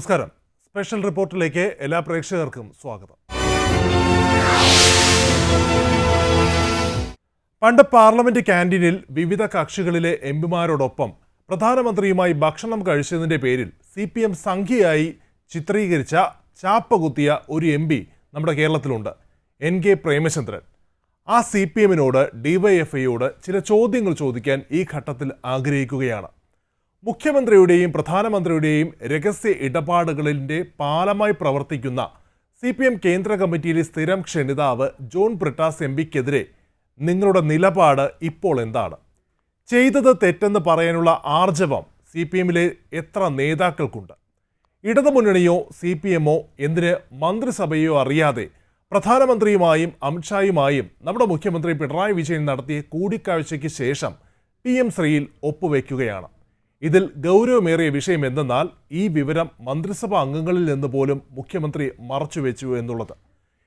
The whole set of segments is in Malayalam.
നമസ്കാരം. സ്പെഷ്യൽ റിപ്പോർട്ടിലേക്ക് എല്ലാ പ്രേക്ഷകർക്കും സ്വാഗതം. പണ്ട് പാർലമെന്റ് ക്യാന്റീനിൽ വിവിധ കക്ഷികളിലെ എംപിമാരോടൊപ്പം പ്രധാനമന്ത്രിയുമായി ഭക്ഷണം കഴിച്ചതിന്റെ പേരിൽ സി പി എം സംഖ്യയായി ചിത്രീകരിച്ച ചാപ്പ കുത്തിയ ഒരു എം പി നമ്മുടെ കേരളത്തിലുണ്ട്. N K Premachandran. ആ സി പി എമ്മിനോട് ഡിവൈഎഫ്ഐയോട് ചില ചോദ്യങ്ങൾ ചോദിക്കാൻ ഈ ഘട്ടത്തിൽ ആഗ്രഹിക്കുകയാണ്. മുഖ്യമന്ത്രിയുടെയും പ്രധാനമന്ത്രിയുടെയും രഹസ്യ ഇടപാടുകളിന്റെ പാലമായി പ്രവർത്തിക്കുന്ന സി പി എം കേന്ദ്ര കമ്മിറ്റിയിലെ സ്ഥിരം ക്ഷണിതാവ് ജോൺ ബ്രിട്ടാസ് എം പിക്കെതിരെ നിങ്ങളുടെ നിലപാട് ഇപ്പോൾ എന്താണ്? ചെയ്തത് തെറ്റെന്ന് പറയാനുള്ള ആർജവം സി പി എമ്മിലെ എത്ര നേതാക്കൾക്കുണ്ട്? ഇടതുമുന്നണിയോ സി പി എമ്മോ എന്തിന് മന്ത്രിസഭയോ അറിയാതെ പ്രധാനമന്ത്രിയുമായും അമിത്ഷായുമായും നമ്മുടെ മുഖ്യമന്ത്രി പിണറായി വിജയൻ നടത്തിയ കൂടിക്കാഴ്ചയ്ക്ക് ശേഷം പി എം ശ്രീയിൽ ഒപ്പുവെക്കുകയാണ്. ഇതിൽ ഗൗരവമേറിയ വിഷയം എന്തെന്നാൽ ഈ വിവരം മന്ത്രിസഭാ അംഗങ്ങളിൽ നിന്ന് പോലും മുഖ്യമന്ത്രി മറച്ചുവെച്ചു എന്നുള്ളത്.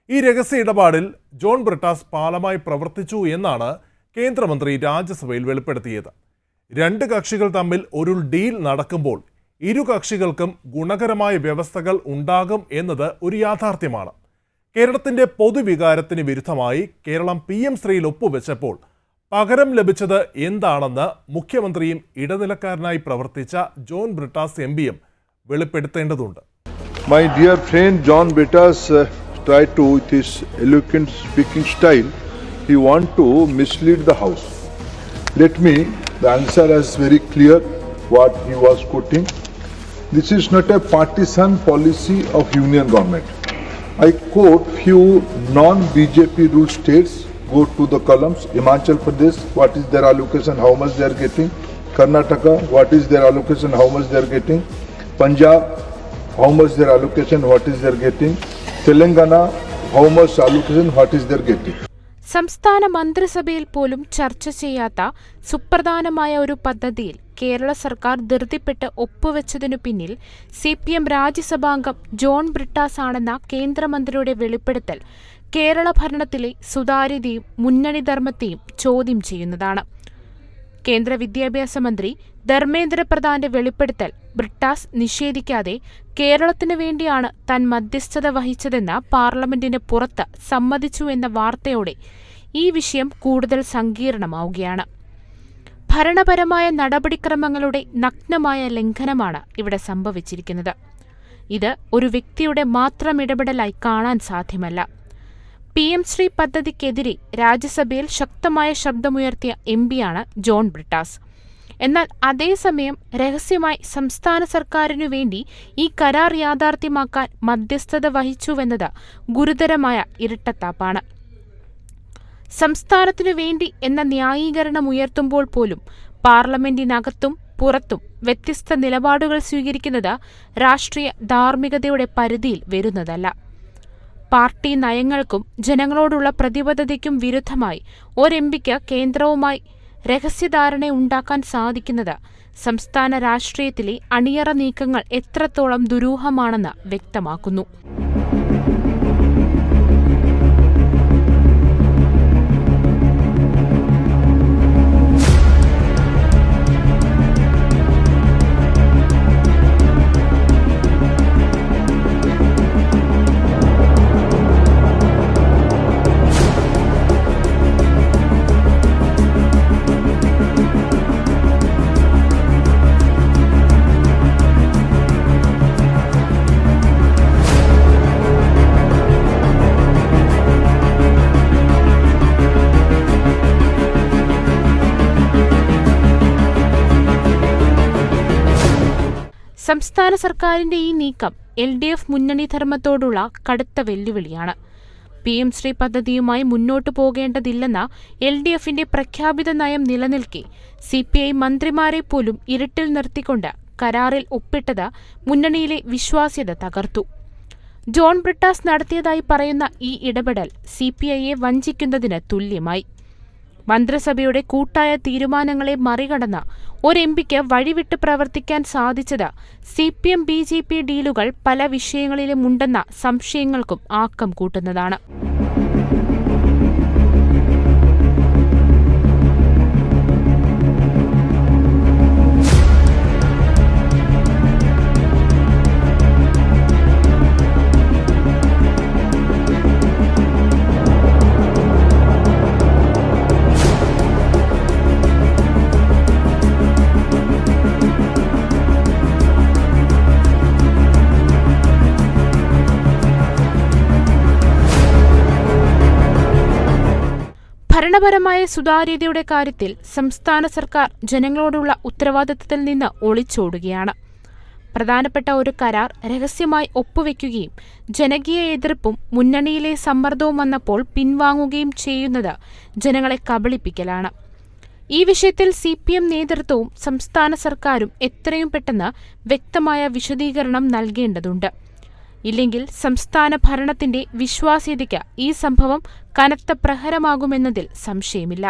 ഈ രഹസ്യ ഇടപാടിൽ ജോൺ ബ്രിട്ടാസ് പാലമായി പ്രവർത്തിച്ചു എന്നാണ് കേന്ദ്രമന്ത്രി രാജ്യസഭയിൽ വെളിപ്പെടുത്തിയത്. രണ്ട് കക്ഷികൾ തമ്മിൽ ഒരു ഡീൽ നടക്കുമ്പോൾ ഇരു കക്ഷികൾക്കും ഗുണകരമായ വ്യവസ്ഥകൾ ഉണ്ടാകും എന്നത് ഒരു യാഥാർത്ഥ്യമാണ്. കേരളത്തിന്റെ പൊതുവികാരത്തിന് വിരുദ്ധമായി കേരളം പി എം ശ്രീയിൽ ഒപ്പുവെച്ചപ്പോൾ പകരം ലഭിച്ചത് എന്താണെന്ന് മുഖ്യമന്ത്രിയും ഇടനിലക്കാരനായി പ്രവർത്തിച്ച ജോൺ ബ്രിട്ടാസ് എം പിയും വെളിപ്പെടുത്തേണ്ടതുണ്ട് My dear friend John Betas uh, tried to, with his eloquent speaking style, he want to mislead the house. Let me, the answer is very clear what he was quoting. This is not a partisan policy of union government. I quote few non-BJP ruled states, go to the columns, Himachal Pradesh, what is their allocation, how much they are getting, Karnataka, what is their allocation, how much they are getting, Punjab, how much their allocation, what is their getting, Telangana, how much allocation, what is their getting. സംസ്ഥാന മന്ത്രിസഭയിൽ പോലും ചർച്ച ചെയ്യാത്ത സുപ്രധാനമായ ഒരു പദ്ധതിയിൽ കേരള സർക്കാർ ധൃതിപ്പെട്ട് ഒപ്പുവെച്ചതിനു പിന്നിൽ സി പി എം രാജ്യസഭാംഗം ജോൺ ബ്രിട്ടാസ് ആണെന്ന കേന്ദ്രമന്ത്രിയുടെ വെളിപ്പെടുത്തൽ കേരള ഭരണത്തിലെ സുതാര്യതയും മുന്നണി ധർമ്മത്തെയും ചോദ്യം ചെയ്യുന്നതാണ്. കേന്ദ്ര വിദ്യാഭ്യാസ മന്ത്രി ധർമ്മേന്ദ്ര പ്രധാന്റെ വെളിപ്പെടുത്തൽ ബ്രിട്ടാസ് നിഷേധിക്കാതെ കേരളത്തിനു വേണ്ടിയാണ് താൻ മധ്യസ്ഥത വഹിച്ചതെന്ന് പാർലമെന്റിന് പുറത്ത് സമ്മതിച്ചു എന്ന വാർത്തയോടെ ഈ വിഷയം കൂടുതൽ സങ്കീർണമാവുകയാണ്. ഭരണപരമായ നടപടിക്രമങ്ങളുടെ നഗ്നമായ ലംഘനമാണ് ഇവിടെ സംഭവിച്ചിരിക്കുന്നത്. ഇത് ഒരു വ്യക്തിയുടെ മാത്രം ഇടപെടലായി കാണാൻ സാധ്യമല്ല. പി എം ശ്രീ പദ്ധതിക്കെതിരെ രാജ്യസഭയിൽ ശക്തമായ ശബ്ദമുയർത്തിയ എം പിയാണ് ജോൺ ബ്രിട്ടാസ്. എന്നാൽ അതേസമയം രഹസ്യമായി സംസ്ഥാന സർക്കാരിനു വേണ്ടി ഈ കരാർ യാഥാർത്ഥ്യമാക്കാൻ മധ്യസ്ഥത വഹിച്ചുവെന്നത് ഗുരുതരമായ ഇരട്ടത്താപ്പാണ്. സംസ്ഥാനത്തിനു വേണ്ടി എന്ന ന്യായീകരണം ഉയർത്തുമ്പോൾ പോലും പാർലമെന്റിനകത്തും പുറത്തും വ്യത്യസ്ത നിലപാടുകൾ സ്വീകരിക്കുന്നത് രാഷ്ട്രീയ ധാർമ്മികതയുടെ പരിധിയിൽ വരുന്നതല്ല. പാർട്ടി നയങ്ങൾക്കും ജനങ്ങളോടുള്ള പ്രതിബദ്ധതയ്ക്കും വിരുദ്ധമായി ഒരെംപിക്ക് കേന്ദ്രവുമായി രഹസ്യധാരണ ഉണ്ടാക്കാൻ സാധിക്കുന്നത് സംസ്ഥാന രാഷ്ട്രീയത്തിലെ അണിയറ നീക്കങ്ങൾ എത്രത്തോളം ദുരൂഹമാണെന്ന് വ്യക്തമാക്കുന്നു. സംസ്ഥാന സർക്കാരിന്റെ ഈ നീക്കം എൽ ഡി എഫ് മുന്നണി ധർമ്മത്തോടുള്ള കടുത്ത വെല്ലുവിളിയാണ്. പി എം ശ്രീ പദ്ധതിയുമായി മുന്നോട്ടു പോകേണ്ടതില്ലെന്ന എൽ ഡി എഫിന്റെ പ്രഖ്യാപിത നയം നിലനിൽക്കെ സി പി ഐ മന്ത്രിമാരെ പോലും ഇരുട്ടിൽ നിർത്തിക്കൊണ്ട് കരാറിൽ ഒപ്പിട്ടത് മുന്നണിയിലെ വിശ്വാസ്യത തകർത്തു. ജോൺ ബ്രിട്ടാസ് നടത്തിയതായി പറയുന്ന ഈ ഇടപെടൽ സി പി ഐയെ വഞ്ചിക്കുന്നതിന് തുല്യമായി. മന്ത്രിസഭയുടെ കൂട്ടായ തീരുമാനങ്ങളെ മറികടന്ന് ഒരു എം പിക്ക് വഴിവിട്ട് പ്രവർത്തിക്കാൻ സാധിച്ചത് C P M B J P ഡീലുകൾ പല വിഷയങ്ങളിലുമുണ്ടെന്ന സംശയങ്ങൾക്കും ആക്കം കൂട്ടുന്നതാണ്. ഭരണപരമായ സുതാര്യതയുടെ കാര്യത്തിൽ സംസ്ഥാന സർക്കാർ ജനങ്ങളോടുള്ള ഉത്തരവാദിത്തത്തിൽ നിന്ന് ഒളിച്ചോടുകയാണ്. പ്രധാനപ്പെട്ട ഒരു കരാർ രഹസ്യമായി ഒപ്പുവെക്കുകയും ജനകീയ എതിർപ്പും മുന്നണിയിലെ സമ്മർദ്ദവും വന്നപ്പോൾ പിൻവാങ്ങുകയും ചെയ്യുന്നത് ജനങ്ങളെ കബളിപ്പിക്കലാണ്. ഈ വിഷയത്തിൽ സി പി എം നേതൃത്വവും സംസ്ഥാന സർക്കാരും എത്രയും പെട്ടെന്ന് വ്യക്തമായ വിശദീകരണം നൽകേണ്ടതുണ്ട്. ഇല്ലെങ്കിൽ സംസ്ഥാന ഭരണത്തിന്റെ വിശ്വാസ്യതയ്ക്ക് ഈ സംഭവം കനത്ത പ്രഹരമാകുമെന്നതിൽ സംശയമില്ല.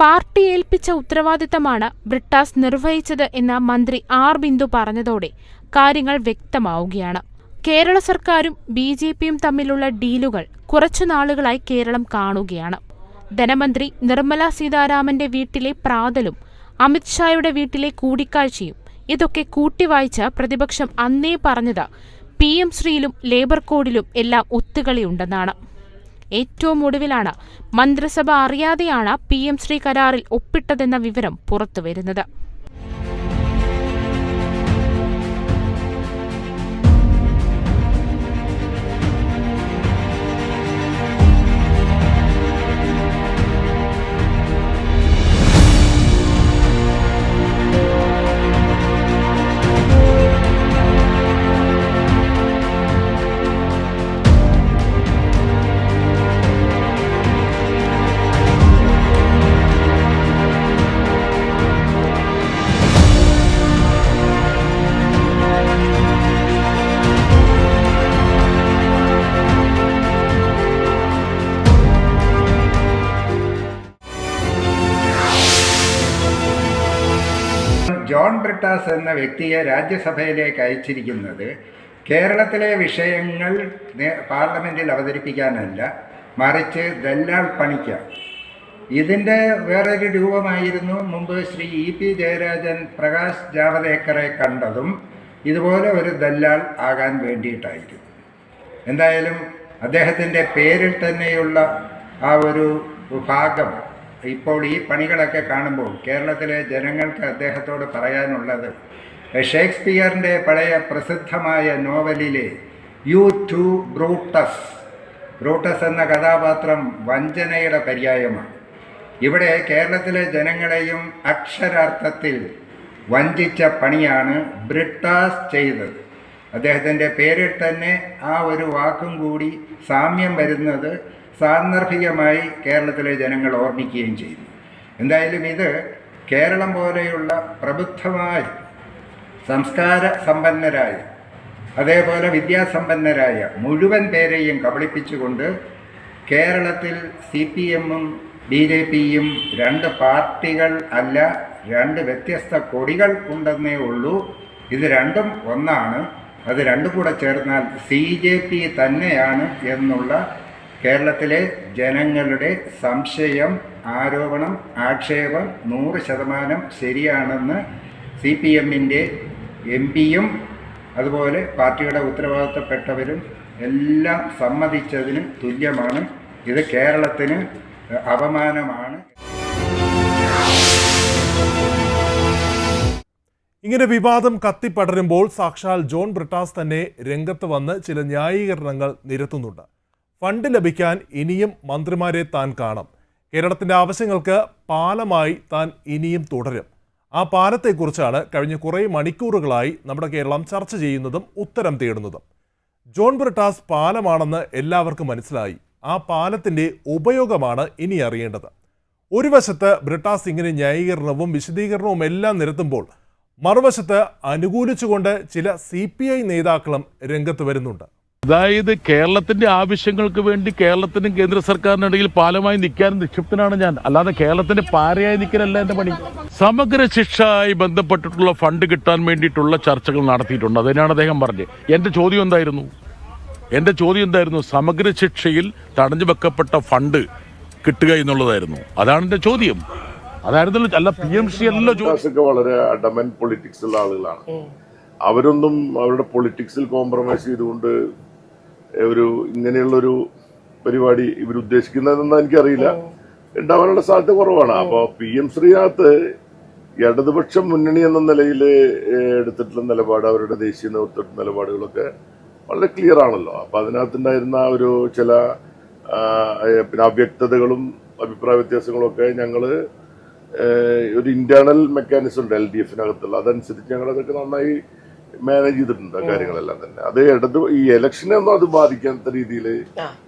പാർട്ടി ഏൽപ്പിച്ച ഉത്തരവാദിത്തമാണ് ബ്രിട്ടാസ് നിർവഹിച്ചത് എന്ന് മന്ത്രി ആർ ബിന്ദു പറഞ്ഞതോടെ കാര്യങ്ങൾ വ്യക്തമാവുകയാണ്. കേരള സർക്കാരും ബി ജെ പിയും തമ്മിലുള്ള ഡീലുകൾ കുറച്ചു നാളുകളായി കേരളം കാണുകയാണ്. ധനമന്ത്രി നിർമ്മല സീതാരാമന്റെ വീട്ടിലെ പ്രാതലും അമിത്ഷായുടെ വീട്ടിലെ കൂടിക്കാഴ്ചയും ഇതൊക്കെ കൂട്ടിവായിച്ച പ്രതിപക്ഷം അന്നേ പറഞ്ഞത് പി എം ശ്രീയിലും ലേബർ കോഡിലും എല്ലാം ഒത്തുകളിയുണ്ടെന്നാണ്. ഏറ്റവും ഒടുവിലാണ് മന്ത്രിസഭ അറിയാതെയാണ് പി എം ശ്രീ കരാറിൽ ഒപ്പിട്ടതെന്ന വിവരം പുറത്തുവരുന്നത്. ജോൺ എന്ന വ്യക്തിയെ രാജ്യസഭയിലേക്ക് അയച്ചിരിക്കുന്നത്. കേരളത്തിലെ വിഷയങ്ങൾ പാർലമെന്റിൽ അവതരിപ്പിക്കാനല്ല മറിച്ച് ദല്ലാൾ പണിക്ക്. ഇതിന്റെ വേറൊരു രൂപമായിരുന്നു മുമ്പ് ശ്രീ ഇ പി ജയരാജൻ പ്രകാശ് ജാവദേക്കറെ കണ്ടതും ഇതുപോലെ ഒരു ദല്ലാൾ ആകാൻ വേണ്ടിയിട്ടായിരുന്നു. എന്തായാലും അദ്ദേഹത്തിന്റെ പേരിൽ തന്നെയുള്ള ആ ഒരു ഭാഗം ഇപ്പോൾ ഈ പണികളൊക്കെ കാണുമ്പോൾ കേരളത്തിലെ ജനങ്ങൾക്ക് അദ്ദേഹത്തോട് പറയാനുള്ളത് ഷേക്സ്പിയറിന്റെ പഴയ പ്രസിദ്ധമായ നോവലിലെ യു ടു ബ്രൂട്ടസ് ബ്രൂട്ടസ് എന്ന കഥാപാത്രം വഞ്ചനയുടെ പര്യായമാണ്. ഇവിടെ കേരളത്തിലെ ജനങ്ങളെയും അക്ഷരാർത്ഥത്തിൽ വഞ്ചിച്ച പണിയാണ് ബ്രിട്ടാസ് ചെയ്തത്. അദ്ദേഹത്തിന്റെ പേരിൽ തന്നെ ആ ഒരു വാക്കും കൂടി സാമ്യം വരുന്നത് സാന്ദർഭികമായി കേരളത്തിലെ ജനങ്ങൾ ഓർമ്മിക്കുകയും ചെയ്യുന്നു എന്തായാലും ഇത് കേരളം പോലെയുള്ള പ്രബുദ്ധമായ സംസ്കാര സമ്പന്നരായ അതേപോലെ വിദ്യാസമ്പന്നരായ മുഴുവൻ പേരെയും കബളിപ്പിച്ചുകൊണ്ട് കേരളത്തിൽ സി പി എമ്മും ബി ജെ പിയും രണ്ട് പാർട്ടികൾ അല്ല രണ്ട് വ്യത്യസ്ത കൊടികൾ ഉണ്ടെന്നേ ഉള്ളൂ. ഇത് രണ്ടും ഒന്നാണ്. അത് രണ്ടും കൂടെ ചേർന്നാൽ സി ജെ പി തന്നെയാണ് എന്നുള്ള കേരളത്തിലെ ജനങ്ങളുടെ സംശയം ആരോപണം ആക്ഷേപം നൂറ് ശതമാനം ശരിയാണെന്ന് സി പി എമ്മിന്റെ എം പിയും അതുപോലെ പാർട്ടിയുടെ ഉത്തരവാദിത്തപ്പെട്ടവരും എല്ലാം സമ്മതിച്ചതിന് തുല്യമാണ്. ഇത് കേരളത്തിന് അപമാനമാണ്. ഇങ്ങനെ വിവാദം കത്തിപ്പടരുമ്പോൾ സാക്ഷാൽ ജോൺ ബ്രിട്ടാസ് തന്നെ രംഗത്ത് വന്ന് ചില ന്യായീകരണങ്ങൾ നിരത്തുന്നുണ്ട്. ഫണ്ട് ലഭിക്കാൻ ഇനിയും മന്ത്രിമാരെ താൻ കാണും. കേരളത്തിന്റെ ആവശ്യങ്ങൾക്ക് പാലമായി താൻ ഇനിയും തുടരും. ആ പാലത്തെക്കുറിച്ചാണ് കഴിഞ്ഞ കുറേ മണിക്കൂറുകളായി നമ്മുടെ കേരളം ചർച്ച ചെയ്യുന്നതും ഉത്തരം തേടുന്നതും. ജോൺ ബ്രിട്ടാസ് പാലമാണെന്ന് എല്ലാവർക്കും മനസ്സിലായി. ആ പാലത്തിന്റെ ഉപയോഗമാണ് ഇനി അറിയേണ്ടത്. ഒരു വശത്ത് ബ്രിട്ടാസ് ഇങ്ങനെ ന്യായീകരണവും വിശദീകരണവും എല്ലാം നിരത്തുമ്പോൾ മറുവശത്ത് അനുകൂലിച്ചുകൊണ്ട് ചില സി നേതാക്കളും രംഗത്ത് വരുന്നുണ്ട്. അതായത് കേരളത്തിന്റെ ആവശ്യങ്ങൾക്ക് വേണ്ടി കേരളത്തിനും കേന്ദ്ര സർക്കാരിനിടയിൽ പാലമായി നിൽക്കാൻ നിക്ഷിപ്തനാണ് ഞാൻ. അല്ലാതെ കേരളത്തിന്റെ പാരയായി നിൽക്കലല്ല എന്റെ പണി. സമഗ്ര ശിക്ഷയായി ബന്ധപ്പെട്ടിട്ടുള്ള ഫണ്ട് കിട്ടാൻ വേണ്ടിയിട്ടുള്ള ചർച്ചകൾ നടത്തിയിട്ടുണ്ട്. അതിനാണ് അദ്ദേഹം പറഞ്ഞത്. എന്റെ ചോദ്യം എന്തായിരുന്നു? എന്റെ ചോദ്യം എന്തായിരുന്നു? സമഗ്ര ശിക്ഷയിൽ തടഞ്ഞു വെക്കപ്പെട്ട ഫണ്ട് കിട്ടുക എന്നുള്ളതായിരുന്നു. അതാണ് എന്റെ ചോദ്യം. അതായിരുന്നല്ലോ അല്ല പി എം സി അല്ലല്ലോ ചോദ്യം വളരെ അഡമൻ പൊളിറ്റിക്സ് ഉള്ള ആളുകളാണ്. അവരൊന്നും അവരുടെ പൊളിറ്റിക്സിൽ കോംപ്രമൈസ് ചെയ്തുകൊണ്ട് ഒരു ഇങ്ങനെയുള്ളൊരു പരിപാടി ഇവർ ഉദ്ദേശിക്കുന്നതെന്ന് എനിക്കറിയില്ല. ഉണ്ടാവാനുള്ള സാധ്യത കുറവാണ്. അപ്പൊ പി എം ശ്രീനകത്ത് ഇടതുപക്ഷ മുന്നണി എന്ന നിലയിൽ എടുത്തിട്ടുള്ള നിലപാട് അവരുടെ ദേശീയ നേതൃത്വ നിലപാടുകളൊക്കെ വളരെ ക്ലിയർ ആണല്ലോ. അപ്പൊ അതിനകത്തുണ്ടായിരുന്ന ഒരു ചില പിന്നെ അവ്യക്തതകളും അഭിപ്രായ വ്യത്യാസങ്ങളും ഒക്കെ ഞങ്ങൾ ഏഹ് ഒരു ഇന്റേണൽ മെക്കാനിസം ഉണ്ട് എൽ ഡി എഫിനകത്തുള്ള അതനുസരിച്ച് ഞങ്ങൾ അതൊക്കെ നന്നായി മാനേജ് ചെയ്തിട്ടുണ്ട് ആ കാര്യങ്ങളെല്ലാം തന്നെ. അത് ഇടത് ഈ ഇലക്ഷനെ ഒന്നും അത് ബാധിക്കാത്ത രീതിയിൽ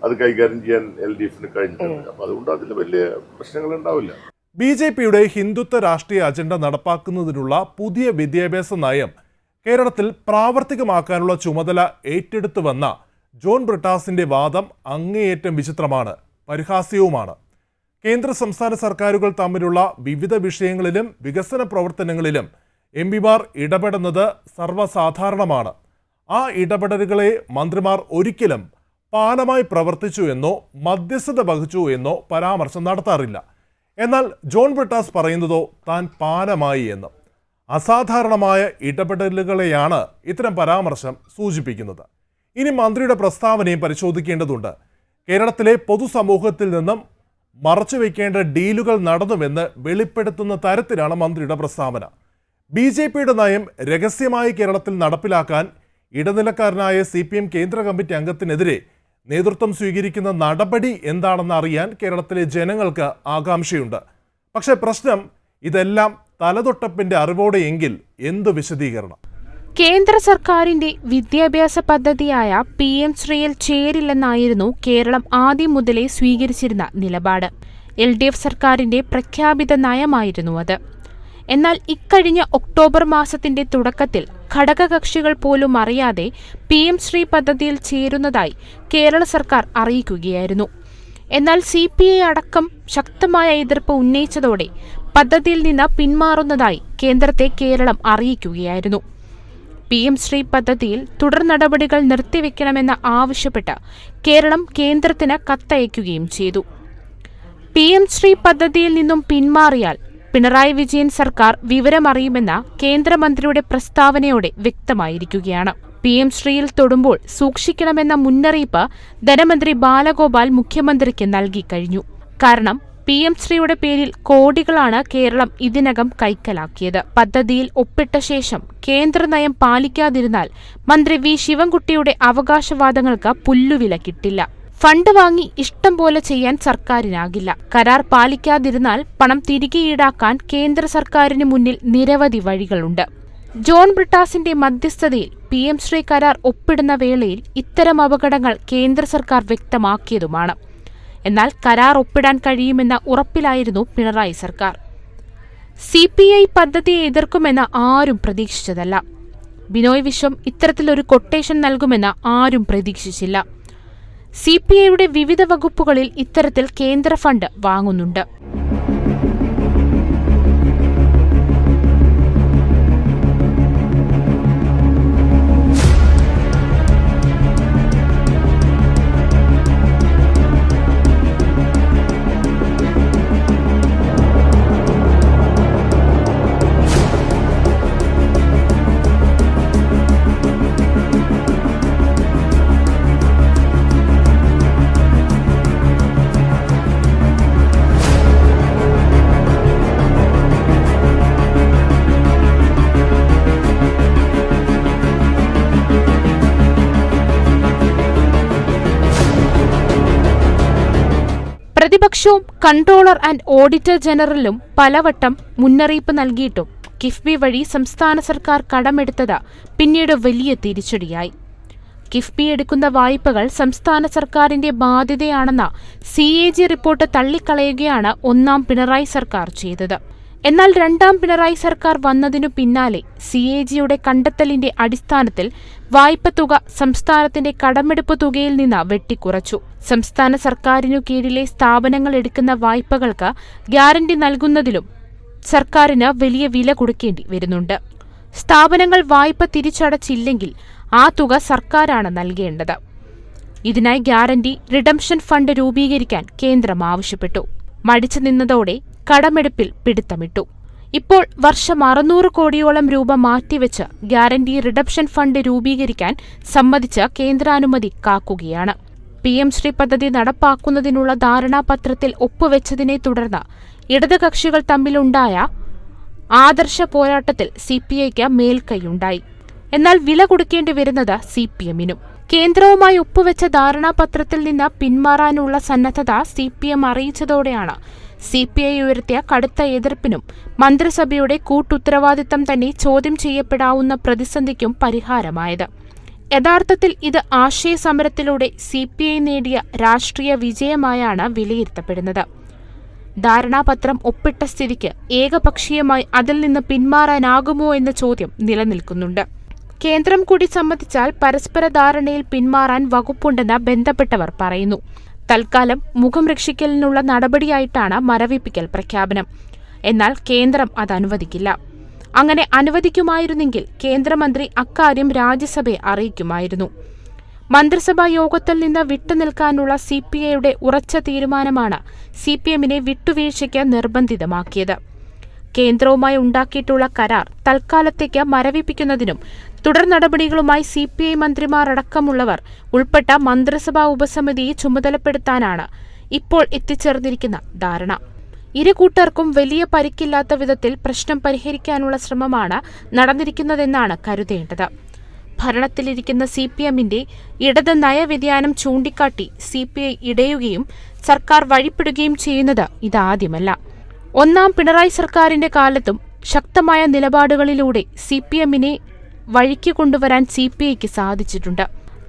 അത് കൈകാര്യം ചെയ്യാൻ എൽ ഡി എഫിന് കഴിഞ്ഞിട്ടുണ്ട് അപ്പൊ അതുകൊണ്ട് അതിൽ വലിയ പ്രശ്നങ്ങൾ ഉണ്ടാവില്ല. ബി ജെ പിയുടെ ഹിന്ദുത്വ രാഷ്ട്രീയ അജണ്ട നടപ്പാക്കുന്നതിനുള്ള പുതിയ വിദ്യാഭ്യാസ നയം കേരളത്തിൽ പ്രാവർത്തികമാക്കാനുള്ള ചുമതല ഏറ്റെടുത്തു വന്ന ജോൺ ബ്രിട്ടാസിന്റെ വാദം അങ്ങേയറ്റം വിചിത്രമാണ് പരിഹാസ്യവുമാണ്. കേന്ദ്ര സംസ്ഥാന സർക്കാരുകൾ തമ്മിലുള്ള വിവിധ വിഷയങ്ങളിലും വികസന പ്രവർത്തനങ്ങളിലും എം പിമാർ ഇടപെടുന്നത് സർവസാധാരണമാണ്. ആ ഇടപെടലുകളെ മന്ത്രിമാർ ഒരിക്കലും പാലമായി പ്രവർത്തിച്ചു എന്നോ മധ്യസ്ഥത വഹിച്ചു എന്നോ പരാമർശം നടത്താറില്ല. എന്നാൽ ജോൺ ബ്രിട്ടാസ് പറയുന്നതോ താൻ പാലമായി എന്ന്. അസാധാരണമായ ഇടപെടലുകളെയാണ് ഇത്തരം പരാമർശം സൂചിപ്പിക്കുന്നത്. ഇനി മന്ത്രിയുടെ പ്രസ്താവനയും പരിശോധിക്കേണ്ടതുണ്ട്. കേരളത്തിലെ പൊതുസമൂഹത്തിൽ നിന്നും മറച്ചുവെക്കേണ്ട ഡീലുകൾ നടന്നുവെന്ന് വെളിപ്പെടുത്തുന്ന തരത്തിലാണ് മന്ത്രിയുടെ പ്രസ്താവന. ബി ജെ പിയുടെ നയം രഹസ്യമായി കേരളത്തിൽ നടപ്പിലാക്കാൻ ഇടനിലക്കാരനായ സി പി എം കേന്ദ്ര കമ്മിറ്റി അംഗത്തിനെതിരെ നേതൃത്വം സ്വീകരിക്കുന്ന നടപടി എന്താണെന്ന് അറിയാൻ കേരളത്തിലെ ജനങ്ങൾക്ക് ആകാംക്ഷയുണ്ട്. പക്ഷേ പ്രശ്നം ഇതെല്ലാം തലതൊട്ടപ്പിന്റെ അറിവോടെയെങ്കിൽ എന്തു വിശദീകരണം? കേന്ദ്ര സർക്കാരിന്റെ വിദ്യാഭ്യാസ പദ്ധതിയായ പി എം ശ്രീയിൽ ചേരില്ലെന്നായിരുന്നു കേരളം ആദ്യം മുതലേ സ്വീകരിച്ചിരുന്ന നിലപാട്. എൽ ഡി എഫ് സർക്കാരിന്റെ പ്രഖ്യാപിത നയമായിരുന്നു അത്. എന്നാൽ ഇക്കഴിഞ്ഞ ഒക്ടോബർ മാസത്തിന്റെ തുടക്കത്തിൽ ഘടകകക്ഷികൾ പോലും അറിയാതെ പി എം ശ്രീ പദ്ധതിയിൽ ചേരുന്നതായി കേരള സർക്കാർ അറിയിക്കുകയായിരുന്നു. എന്നാൽ സി പി ഐ അടക്കം ശക്തമായ എതിർപ്പ് ഉന്നയിച്ചതോടെ പദ്ധതിയിൽ നിന്ന് പിന്മാറുന്നതായി കേന്ദ്രത്തെ കേരളം അറിയിക്കുകയായിരുന്നു. പി എം ശ്രീ പദ്ധതിയിൽ തുടർ നടപടികൾ നിർത്തിവെക്കണമെന്ന് ആവശ്യപ്പെട്ട് കേരളം കേന്ദ്രത്തിന് കത്തയക്കുകയും ചെയ്തു. പി എം ശ്രീ പദ്ധതിയിൽ നിന്നും പിന്മാറിയാൽ പിണറായി വിജയൻ സർക്കാർ വിവരമറിയുമെന്ന കേന്ദ്രമന്ത്രിയുടെ പ്രസ്താവനയോടെ വ്യക്തമായിരിക്കുകയാണ്. പി എം ശ്രീയിൽ തൊടുമ്പോൾ സൂക്ഷിക്കണമെന്ന മുന്നറിയിപ്പ് ധനമന്ത്രി ബാലഗോപാൽ മുഖ്യമന്ത്രിക്ക് നൽകി കഴിഞ്ഞു. കാരണം പി എം ശ്രീയുടെ പേരിൽ കോടികളാണ് കേരളം ഇതിനകം കൈക്കലാക്കിയത്. പദ്ധതിയിൽ ഒപ്പിട്ട ശേഷം കേന്ദ്ര നയം പാലിക്കാതിരുന്നാൽ മന്ത്രി വി ശിവൻകുട്ടിയുടെ അവകാശവാദങ്ങൾക്ക് പുല്ലുവില കിട്ടില്ല. ഫണ്ട് വാങ്ങി ഇഷ്ടം പോലെ ചെയ്യാൻ സർക്കാരിനാകില്ല. കരാർ പാലിക്കാതിരുന്നാൽ പണം തിരികെ ഈടാക്കാൻ കേന്ദ്ര സർക്കാരിന് മുന്നിൽ നിരവധി വഴികളുണ്ട്. ജോൺ ബ്രിട്ടാസിന്റെ മധ്യസ്ഥതയിൽ പി എം ശ്രീ കരാർ ഒപ്പിടുന്ന വേളയിൽ ഇത്തരം അപകടങ്ങൾ കേന്ദ്ര സർക്കാർ വ്യക്തമാക്കിയതുമാണ്. എന്നാൽ കരാർ ഒപ്പിടാൻ കഴിയുമെന്ന ഉറപ്പിലായിരുന്നു പിണറായി സർക്കാർ. സി പി ഐ പദ്ധതിയെ എതിർക്കുമെന്ന് ആരും പ്രതീക്ഷിച്ചതല്ല. ബിനോയ് വിശ്വം ഇത്തരത്തിലൊരു കൊട്ടേഷൻ നൽകുമെന്ന് ആരും പ്രതീക്ഷിച്ചില്ല. സി പി ഐയുടെ വിവിധ വകുപ്പുകളിൽ ഇത്തരത്തിൽ കേന്ദ്ര ഫണ്ട് വാങ്ങുന്നുണ്ട്. പ്രതിപക്ഷവും കൺട്രോളർ ആൻഡ് ഓഡിറ്റർ ജനറലും പലവട്ടം മുന്നറിയിപ്പ് നൽകിയിട്ടും കിഫ്ബി വഴി സംസ്ഥാന സർക്കാർ കടമെടുത്തത് പിന്നീട് വലിയ തിരിച്ചടിയായി. കിഫ്ബി എടുക്കുന്ന വായ്പകൾ സംസ്ഥാന സർക്കാരിന്റെ ബാധ്യതയാണെന്ന സി എ ജി റിപ്പോർട്ട് തള്ളിക്കളയുകയാണ് ഒന്നാം പിണറായി സർക്കാർ ചെയ്തത്. എന്നാൽ രണ്ടാം പിണറായി സർക്കാർ വന്നതിനു പിന്നാലെ സി എ ജിയുടെ കണ്ടെത്തലിന്റെ അടിസ്ഥാനത്തിൽ വായ്പ തുക സംസ്ഥാനത്തിന്റെ കടമെടുപ്പ് തുകയിൽ നിന്ന് വെട്ടിക്കുറച്ചു. സംസ്ഥാന സർക്കാരിനു കീഴിലെ സ്ഥാപനങ്ങൾ എടുക്കുന്ന വായ്പകൾക്ക് ഗ്യാരണ്ടി നൽകുന്നതിലും സർക്കാരിന് വലിയ വില കൊടുക്കേണ്ടി വരുന്നുണ്ട്. സ്ഥാപനങ്ങൾ വായ്പ തിരിച്ചടച്ചില്ലെങ്കിൽ ആ തുക സർക്കാരാണ് നൽകേണ്ടത്. ഇതിനായി ഗ്യാരണ്ടി റിഡംഷൻ ഫണ്ട് രൂപീകരിക്കാൻ കേന്ദ്രം ആവശ്യപ്പെട്ടു. മടിച്ചു നിന്നതോടെ കടമെടുപ്പിൽ പിടുത്തമിട്ടു. ഇപ്പോൾ വർഷം അറുന്നൂറ് കോടിയോളം രൂപ മാറ്റിവെച്ച് ഗ്യാരണ്ടി റിഡപ്ഷൻ ഫണ്ട് രൂപീകരിക്കാൻ സമ്മതിച്ച് കേന്ദ്രാനുമതി കാക്കുകയാണ്. പി എം ശ്രീ പദ്ധതി നടപ്പാക്കുന്നതിനുള്ള ധാരണാപത്രത്തിൽ ഒപ്പുവെച്ചതിനെ തുടർന്ന് ഇടതുകക്ഷികൾ തമ്മിലുണ്ടായ ആദർശ പോരാട്ടത്തിൽ സി പി ഐക്ക് മേൽക്കൈയുണ്ടായി. എന്നാൽ വില കൊടുക്കേണ്ടി വരുന്നത് സി പി എമ്മിനും. കേന്ദ്രവുമായി ഒപ്പുവെച്ച ധാരണാപത്രത്തിൽ നിന്ന് പിന്മാറാനുള്ള സന്നദ്ധത സി പി എം അറിയിച്ചതോടെയാണ് സി പി ഐ ഉയർത്തിയ കടുത്ത എതിർപ്പിനും മന്ത്രിസഭയുടെ കൂട്ടുത്തരവാദിത്തം തന്നെ ചോദ്യം ചെയ്യപ്പെടാവുന്ന പ്രതിസന്ധിക്കും പരിഹാരമായത്. യഥാർത്ഥത്തിൽ ഇത് ആശയ സമരത്തിലൂടെ സി പി ഐ നേടിയ രാഷ്ട്രീയ വിജയമായാണ് വിലയിരുത്തപ്പെടുന്നത്. ധാരണാപത്രം ഒപ്പിട്ട സ്ഥിതിക്ക് ഏകപക്ഷീയമായി അതിൽ നിന്ന് പിന്മാറാനാകുമോ എന്ന ചോദ്യം നിലനിൽക്കുന്നുണ്ട്. കേന്ദ്രം കൂടി സമ്മതിച്ചാൽ പരസ്പര ധാരണയിൽ പിന്മാറാൻ വകുപ്പുണ്ടെന്ന് ബന്ധപ്പെട്ടവർ പറയുന്നു. തൽക്കാലം മുഖം രക്ഷിക്കലിനുള്ള നടപടിയായിട്ടാണ് മരവിപ്പിക്കൽ പ്രഖ്യാപനം. എന്നാൽ കേന്ദ്രം അത് അനുവദിക്കില്ല. അങ്ങനെ അനുവദിക്കുമായിരുന്നെങ്കിൽ കേന്ദ്രമന്ത്രി അക്കാര്യം രാജ്യസഭയെ അറിയിക്കുമായിരുന്നു. മന്ത്രിസഭാ യോഗത്തിൽ നിന്ന് വിട്ടുനിൽക്കാനുള്ള സി പി ഐയുടെ ഉറച്ച തീരുമാനമാണ് സി പി എമ്മിനെ വിട്ടുവീഴ്ചയ്ക്ക് നിർബന്ധിതമാക്കിയത്. കേന്ദ്രവുമായി ഉണ്ടാക്കിയിട്ടുള്ള കരാർ തൽക്കാലത്തേക്ക് മരവിപ്പിക്കുന്നതിനും തുടർ നടപടികളുമായി സി പി ഐ മന്ത്രിമാർ അടക്കമുള്ളവർ ഉൾപ്പെട്ട മന്ത്രിസഭാ ഉപസമിതിയെ ചുമതലപ്പെടുത്താനാണ് ഇപ്പോൾ എത്തിച്ചേർന്നിരിക്കുന്ന ധാരണ. ഇരു കൂട്ടർക്കും വലിയ പരിക്കില്ലാത്ത വിധത്തിൽ പ്രശ്നം പരിഹരിക്കാനുള്ള ശ്രമമാണ് നടന്നിരിക്കുന്നതെന്നാണ് കരുതേണ്ടത്. ഭരണത്തിലിരിക്കുന്ന സി പി എമ്മിന്റെ ഇടത് നയവ്യതിയാനം ചൂണ്ടിക്കാട്ടി സി പി ഐ ഇടയുകയും സർക്കാർ വഴിപ്പെടുകയും ചെയ്യുന്നത് ഇതാദ്യമല്ല. ഒന്നാം പിണറായി സർക്കാരിന്റെ കാലത്തും ശക്തമായ നിലപാടുകളിലൂടെ സി പി എമ്മിനെ വഴിക്ക് കൊണ്ടുവരാൻ സി പി ഐക്ക് സാധിച്ചിട്ടുണ്ട്.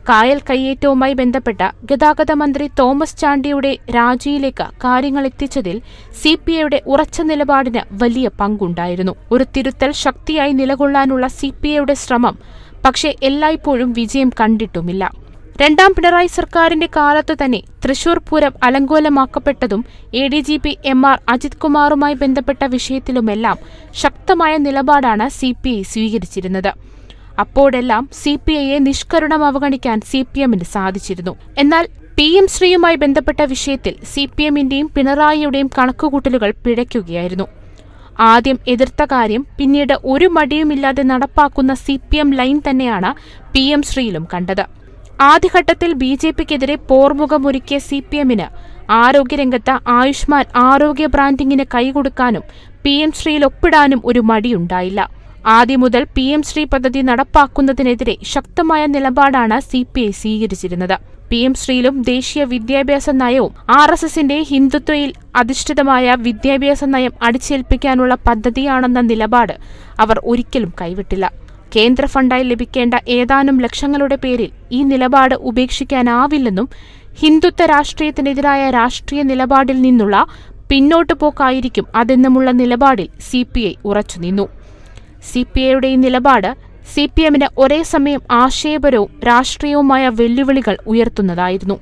കായൽ കയ്യേറ്റവുമായി ബന്ധപ്പെട്ട ഗതാഗത മന്ത്രി തോമസ് ചാണ്ടിയുടെ രാജിയിലേക്ക് കാര്യങ്ങൾ എത്തിച്ചതിൽ സി പി ഐയുടെ ഉറച്ച നിലപാടിന് വലിയ പങ്കുണ്ടായിരുന്നു. ഒരു തിരുത്തൽ ശക്തിയായി നിലകൊള്ളാനുള്ള സി പി ഐയുടെ ശ്രമം പക്ഷേ എല്ലായ്പ്പോഴും വിജയം കണ്ടിട്ടുമില്ല. രണ്ടാം പിണറായി സർക്കാരിന്റെ കാലത്തു തന്നെ Thrissur Pooram അലങ്കോലമാക്കപ്പെട്ടതും A D G P M R Ajith കുമാറുമായി ബന്ധപ്പെട്ട വിഷയത്തിലുമെല്ലാം ശക്തമായ നിലപാടാണ് സി പി ഐ സ്വീകരിച്ചിരുന്നത്. അപ്പോഴെല്ലാം സി പി ഐയെ നിഷ്കരുണം അവഗണിക്കാൻ സി പി എമ്മിന് സാധിച്ചിരുന്നു. എന്നാൽ പി എം ശ്രീയുമായി ബന്ധപ്പെട്ട വിഷയത്തിൽ സി പി എമ്മിന്റെയും പിണറായിയുടെയും കണക്കുകൂട്ടലുകൾ പിഴയ്ക്കുകയായിരുന്നു. ആദ്യം എതിർത്ത കാര്യം പിന്നീട് ഒരു മടിയുമില്ലാതെ നടപ്പാക്കുന്ന സി പി എം ലൈൻ തന്നെയാണ് പി എം ശ്രീയിലും കണ്ടത്. ആദ്യഘട്ടത്തിൽ ബി ജെ പിക്കെതിരെ പോർമുഖമൊരുക്കിയ സി പി എമ്മിന് ആരോഗ്യരംഗത്ത് ആയുഷ്മാൻ ആരോഗ്യ ബ്രാൻഡിങ്ങിന് കൈകൊടുക്കാനും പി എം ശ്രീയിൽ ഒപ്പിടാനും ഒരു മടിയുണ്ടായില്ല. ആദ്യം മുതൽ പി എം ശ്രീ പദ്ധതി നടപ്പാക്കുന്നതിനെതിരെ ശക്തമായ നിലപാടാണ് സി പി ഐ സ്വീകരിച്ചിരുന്നത്. പി എം ശ്രീയിലും ദേശീയ വിദ്യാഭ്യാസ നയവും ആർ എസ് എസിന്റെ ഹിന്ദുത്വയിൽ അധിഷ്ഠിതമായ വിദ്യാഭ്യാസ നയം അടിച്ചേൽപ്പിക്കാനുള്ള പദ്ധതിയാണെന്ന നിലപാട് അവർ ഒരിക്കലും കൈവിട്ടില്ല. കേന്ദ്ര ഫണ്ടായി ലഭിക്കേണ്ട ഏതാനും ലക്ഷങ്ങളുടെ പേരിൽ ഈ നിലപാട് ഉപേക്ഷിക്കാനാവില്ലെന്നും ഹിന്ദുത്വ രാഷ്ട്രീയത്തിനെതിരായ രാഷ്ട്രീയ നിലപാടിൽ നിന്നുള്ള പിന്നോട്ടു പോക്കായിരിക്കും അതെന്നുമുള്ള നിലപാടിൽ സി പി ഐ ഉറച്ചുനിന്നു. സി പി ഐയുടെ ഈ നിലപാട് സി പി എമ്മിന് ഒരേ സമയം ആശയപരവും രാഷ്ട്രീയവുമായ വെല്ലുവിളികൾ ഉയർത്തുന്നതായിരുന്നു.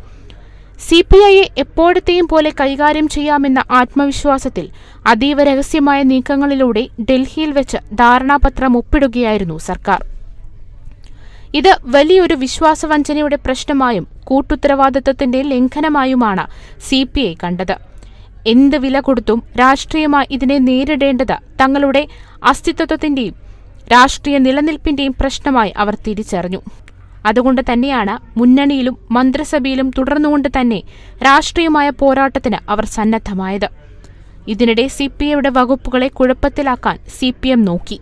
സി പി ഐയെ എപ്പോഴത്തെയും പോലെ കൈകാര്യം ചെയ്യാമെന്ന ആത്മവിശ്വാസത്തിൽ അതീവ രഹസ്യമായ നീക്കങ്ങളിലൂടെ ഡൽഹിയിൽ വെച്ച് ധാരണാപത്രം ഒപ്പിടുകയായിരുന്നു സർക്കാർ. ഇത് വലിയൊരു വിശ്വാസവഞ്ചനയുടെ പ്രശ്നമായും കൂട്ടുത്തരവാദിത്വത്തിന്റെ ലംഘനമായുമാണ് സി പി ഐ കണ്ടത്. എന്ത് വില കൊടുത്തും രാഷ്ട്രീയമായി ഇതിനെ നേരിടേണ്ടത് തങ്ങളുടെ അസ്തിത്വത്തിന്റെയും രാഷ്ട്രീയ നിലനിൽപ്പിന്റെയും പ്രശ്നമായി അവർ തിരിച്ചറിഞ്ഞു. അതുകൊണ്ട് തന്നെയാണ് മുന്നണിയിലും മന്ത്രിസഭയിലും തുടർന്നുകൊണ്ട് തന്നെ രാഷ്ട്രീയമായ പോരാട്ടത്തിന് അവർ സന്നദ്ധമായത്. ഇതിനിടെ സി പി ഐയുടെ വകുപ്പുകളെ കുഴപ്പത്തിലാക്കാൻ സി പി എം നോക്കി.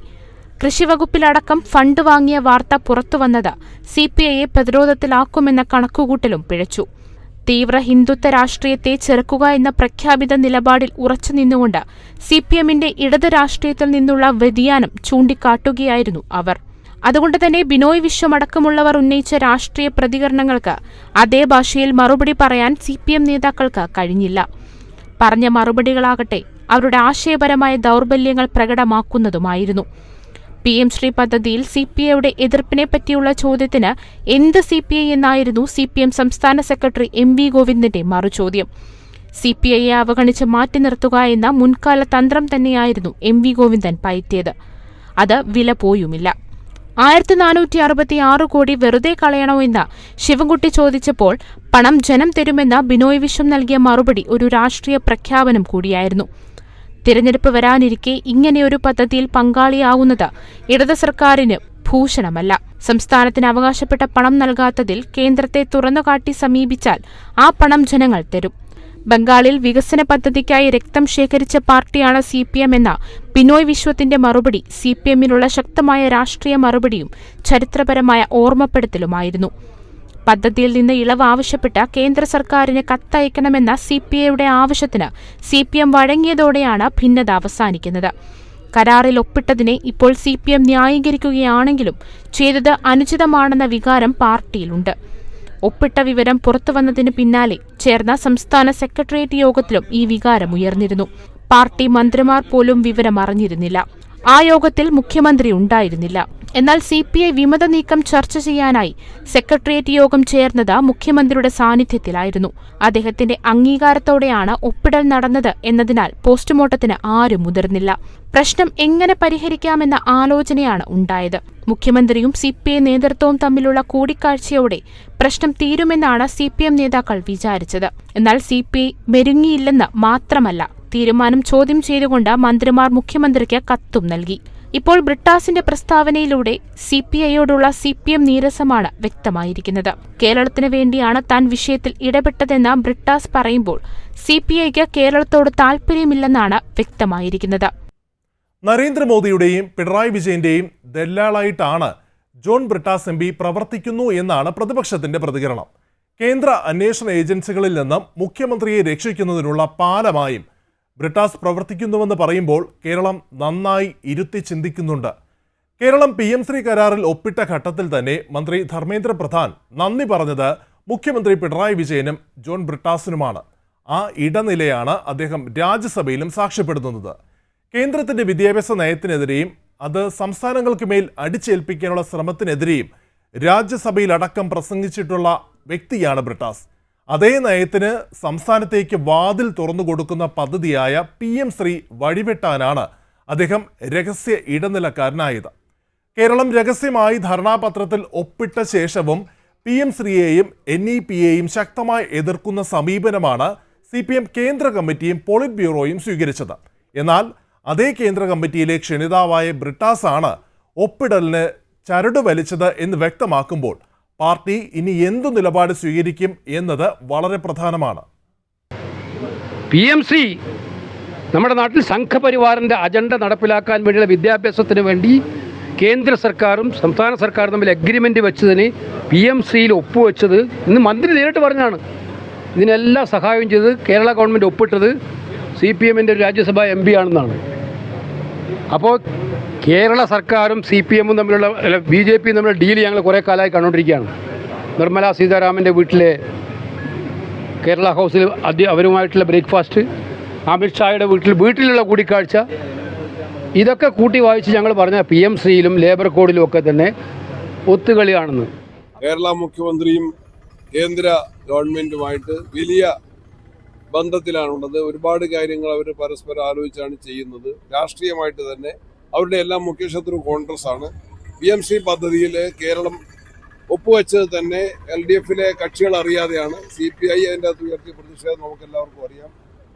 കൃഷിവകുപ്പിലടക്കം ഫണ്ട് വാങ്ങിയ വാർത്ത പുറത്തുവന്നത് സി പി ഐയെ പ്രതിരോധത്തിലാക്കുമെന്ന കണക്കുകൂട്ടലും പിഴച്ചു. തീവ്ര ഹിന്ദുത്വ രാഷ്ട്രീയത്തെ ചെറുക്കുക എന്ന പ്രഖ്യാപിത നിലപാടിൽ ഉറച്ചു നിന്നുകൊണ്ട് സി പി എമ്മിന്റെ ഇടത് രാഷ്ട്രീയത്തിൽ നിന്നുള്ള വ്യതിയാനം ചൂണ്ടിക്കാട്ടുകയായിരുന്നു അവർ. അതുകൊണ്ട് തന്നെ ബിനോയ് വിശ്വം അടക്കമുള്ളവർ ഉന്നയിച്ച രാഷ്ട്രീയ പ്രതികരണങ്ങൾക്ക് അതേ ഭാഷയിൽ മറുപടി പറയാൻ സി പി എം നേതാക്കൾക്ക് കഴിഞ്ഞില്ല. പറഞ്ഞ മറുപടികളാകട്ടെ അവരുടെ ആശയപരമായ ദൗർബല്യങ്ങൾ പ്രകടമാക്കുന്നതുമായിരുന്നു. പി എം ശ്രീ പദ്ധതിയിൽ സി പി ഐയുടെ എതിർപ്പിനെ പറ്റിയുള്ള ചോദ്യത്തിന് എന്ത് സി പി ഐ എന്നായിരുന്നു സി പി എം സംസ്ഥാന സെക്രട്ടറി എം വി ഗോവിന്ദന്റെ മറുചോദ്യം. സി പി ഐയെ അവഗണിച്ച് മാറ്റി നിർത്തുക എന്ന മുൻകാല തന്ത്രം തന്നെയായിരുന്നു എം വി ഗോവിന്ദൻ പയറ്റിയത്. അത് വില പോയുമില്ല. ആയിരത്തി നാനൂറ്റി അറുപത്തി ആറ് കോടി വെറുതെ കളയണോ എന്ന് ശിവൻകുട്ടി ചോദിച്ചപ്പോൾ പണം ജനം തരുമെന്ന ബിനോയ് വിശ്വം നൽകിയ മറുപടി ഒരു രാഷ്ട്രീയ പ്രഖ്യാപനം കൂടിയായിരുന്നു. തിരഞ്ഞെടുപ്പ് വരാനിരിക്കെ ഇങ്ങനെയൊരു പദ്ധതിയിൽ പങ്കാളിയാവുന്നത് ഇടത് സർക്കാരിന് ഭൂഷണമല്ല. സംസ്ഥാനത്തിന് അവകാശപ്പെട്ട പണം നൽകാത്തതിൽ കേന്ദ്രത്തെ തുറന്നുകാട്ടി സമീപിച്ചാൽ ആ പണം ജനങ്ങൾ തരും. ബംഗാളിൽ വികസന പദ്ധതിക്കായി രക്തം ശേഖരിച്ച പാർട്ടിയാണ് സി പി എം എന്ന. ബിനോയ് വിശ്വത്തിന്റെ മറുപടി സി പി എമ്മിനുള്ള ശക്തമായ രാഷ്ട്രീയ മറുപടിയും ചരിത്രപരമായ ഓർമ്മപ്പെടുത്തലുമായിരുന്നു. പദ്ധതിയിൽ നിന്ന് ഇളവ് ആവശ്യപ്പെട്ട കേന്ദ്ര സർക്കാരിന് കത്തയക്കണമെന്ന സി പി ഐയുടെ ആവശ്യത്തിന് സി പി എം വഴങ്ങിയതോടെയാണ് ഭിന്നത അവസാനിക്കുന്നത്. കരാറിൽ ഒപ്പിട്ടതിനെ ഇപ്പോൾ സി പി എം ന്യായീകരിക്കുകയാണെങ്കിലും ചെയ്തത് അനുചിതമാണെന്ന വികാരം പാർട്ടിയിലുണ്ട്. ഒപ്പിട്ട വിവരം പുറത്തുവന്നതിന് പിന്നാലെ ചേർന്ന സംസ്ഥാന സെക്രട്ടേറിയറ്റ് യോഗത്തിലും ഈ വികാരം ഉയർന്നിരുന്നു. പാർട്ടി മന്ത്രിമാർ പോലും വിവരം അറിഞ്ഞിരുന്നില്ല ആ യോഗത്തിൽ മുഖ്യമന്ത്രി ഉണ്ടായിരുന്നില്ല. എന്നാൽ സി പി ഐ വിമത നീക്കം ചർച്ച ചെയ്യാനായി സെക്രട്ടേറിയറ്റ് യോഗം ചേർന്നത് മുഖ്യമന്ത്രിയുടെ സാന്നിധ്യത്തിലായിരുന്നു. അദ്ദേഹത്തിന്റെ അംഗീകാരത്തോടെയാണ് ഒപ്പിടൽ നടന്നത് എന്നതിനാൽ പോസ്റ്റ്മോർട്ടത്തിന് ആരും മുതിർന്നില്ല. പ്രശ്നം എങ്ങനെ പരിഹരിക്കാമെന്ന ആലോചനയാണ് ഉണ്ടായത്. മുഖ്യമന്ത്രിയും സി പി ഐ നേതൃത്വവും തമ്മിലുള്ള കൂടിക്കാഴ്ചയോടെ പ്രശ്നം തീരുമെന്നാണ് സി പി എം നേതാക്കൾ വിചാരിച്ചത്. എന്നാൽ സി പി ഐ മെരുങ്ങിയില്ലെന്ന് മാത്രമല്ല തീരുമാനം ചോദ്യം ചെയ്തുകൊണ്ട് മന്ത്രിമാർ മുഖ്യമന്ത്രിക്ക് കത്തും നൽകി. ഇപ്പോൾ ബ്രിട്ടാസിന്റെ പ്രസ്താവനയിലൂടെ സി പി ഐയോടുള്ള സി പി എം നീരസമാണ് വ്യക്തമായിരിക്കുന്നത്. കേരളത്തിന് വേണ്ടിയാണ് താൻ വിഷയത്തിൽ ഇടപെട്ടതെന്ന് ബ്രിട്ടാസ് പറയുമ്പോൾ സി പി ഐക്ക് കേരളത്തോട് താൽപ്പര്യമില്ലെന്നാണ് വ്യക്തമായിരിക്കുന്നത്. നരേന്ദ്രമോദിയുടെയും പിണറായി വിജയന്റെയും ദല്ലാളായിട്ടാണ് ജോൺ ബ്രിട്ടാസ് എം പി പ്രവർത്തിക്കുന്നു എന്നാണ് പ്രതിപക്ഷത്തിന്റെ പ്രതികരണം. കേന്ദ്ര അന്വേഷണ ഏജൻസികളിൽ നിന്നും മുഖ്യമന്ത്രിയെ രക്ഷിക്കുന്നതിനുള്ള പാലമായും ബ്രിട്ടാസ് പ്രവർത്തിക്കുന്നുവെന്ന് പറയുമ്പോൾ കേരളം നന്നായി ഇരുത്തി ചിന്തിക്കുന്നുണ്ട്. കേരളം പി എം ശ്രീ കരാറിൽ ഒപ്പിട്ട ഘട്ടത്തിൽ തന്നെ മന്ത്രി ധർമ്മേന്ദ്ര പ്രധാൻ നന്ദി പറഞ്ഞത് മുഖ്യമന്ത്രി പിണറായി വിജയനും ജോൺ ബ്രിട്ടാസിനുമാണ്. ആ ഇടനിലയാണ് അദ്ദേഹം രാജ്യസഭയിലും സാക്ഷ്യപ്പെടുത്തുന്നത്. കേന്ദ്രത്തിന്റെ വിദ്യാഭ്യാസ നയത്തിനെതിരെയും അത് സംസ്ഥാനങ്ങൾക്ക് മേൽ അടിച്ചേൽപ്പിക്കാനുള്ള ശ്രമത്തിനെതിരെയും രാജ്യസഭയിലടക്കം പ്രസംഗിച്ചിട്ടുള്ള വ്യക്തിയാണ് ബ്രിട്ടാസ്. അതേ നയത്തിന് സംസ്ഥാനത്തേക്ക് വാതിൽ തുറന്നു കൊടുക്കുന്ന പദ്ധതിയായ പി എം ശ്രീ വഴിവെട്ടാനാണ് അദ്ദേഹം രഹസ്യ ഇടനിലക്കാരനായത്. കേരളം രഹസ്യമായി ധർണാപത്രത്തിൽ ഒപ്പിട്ട ശേഷവും പി എം ശ്രീയെയും എൻ ഇ പിയെയും ശക്തമായി എതിർക്കുന്ന സമീപനമാണ് സി പി എം കേന്ദ്ര കമ്മിറ്റിയും പോളിറ്റ് ബ്യൂറോയും സ്വീകരിച്ചത്. എന്നാൽ അതേ കേന്ദ്ര കമ്മിറ്റിയിലെ ക്ഷണിതാവായ ബ്രിട്ടാസാണ് ഒപ്പിടലിന് ചരട് വലിച്ചത് എന്ന് വ്യക്തമാക്കുമ്പോൾ പാർട്ടി ഇനി എന്തു നിലപാട് സ്വീകരിക്കും എന്നത് വളരെ പ്രധാനമാണ്. പി എം സി നമ്മുടെ നാട്ടിൽ സംഘപരിവാറിന്റെ അജണ്ട നടപ്പിലാക്കാൻ വേണ്ടിയുള്ള വിദ്യാഭ്യാസത്തിന് വേണ്ടി കേന്ദ്ര സർക്കാരും സംസ്ഥാന സർക്കാരും തമ്മിൽ അഗ്രിമെന്റ് വെച്ചതിന് പി എം സിയിൽ ഒപ്പുവെച്ചത് ഇന്ന് മന്ത്രി നേരിട്ട് പറഞ്ഞാണ്. ഇതിനെല്ലാം സഹായം ചെയ്തത് കേരള ഗവൺമെന്റ് ഒപ്പിട്ടത് സി പി എമ്മിന്റെ രാജ്യസഭാ എം പി ആണെന്നാണ്. അപ്പോൾ കേരള സർക്കാരും സി പി എമ്മും തമ്മിലുള്ള അല്ല ബി ജെ പിയും തമ്മിലുള്ള ഡീൽ ഞങ്ങൾ കുറേ കാലമായി കണ്ടുകൊണ്ടിരിക്കുകയാണ്. നിർമ്മല സീതാരാമന്റെ വീട്ടിലെ കേരള ഹൗസിൽ അതി അവരുമായിട്ടുള്ള ബ്രേക്ക്ഫാസ്റ്റ് അമിത്ഷായുടെ വീട്ടിൽ വീട്ടിലുള്ള കൂടിക്കാഴ്ച ഇതൊക്കെ കൂട്ടി വായിച്ച് ഞങ്ങൾ പറഞ്ഞ പി എം സിയിലും ലേബർ കോഡിലും ഒക്കെ തന്നെ ഒത്തുകളിയാണെന്ന്. കേരള മുഖ്യമന്ത്രിയും കേന്ദ്ര ഗവൺമെന്റുമായിട്ട് വലിയ ബന്ധത്തിലാണുള്ളത്. ഒരുപാട് കാര്യങ്ങൾ അവർ പരസ്പരം ആലോചിച്ചാണ് ചെയ്യുന്നത്. രാഷ്ട്രീയമായിട്ട് തന്നെ അവരുടെ എല്ലാം മുഖ്യശത്രു കോൺഗ്രസ് ആണ്. പി എം സി പദ്ധതിയിൽ കേരളം ഒപ്പുവെച്ചത് തന്നെ എൽ ഡി എഫിലെ കക്ഷികൾ അറിയാതെയാണ്. സി പി ഐ അതിന്റെ അകത്ത് ഉയർത്തിയ പ്രതിഷേധം നമുക്ക് എല്ലാവർക്കും അറിയാം.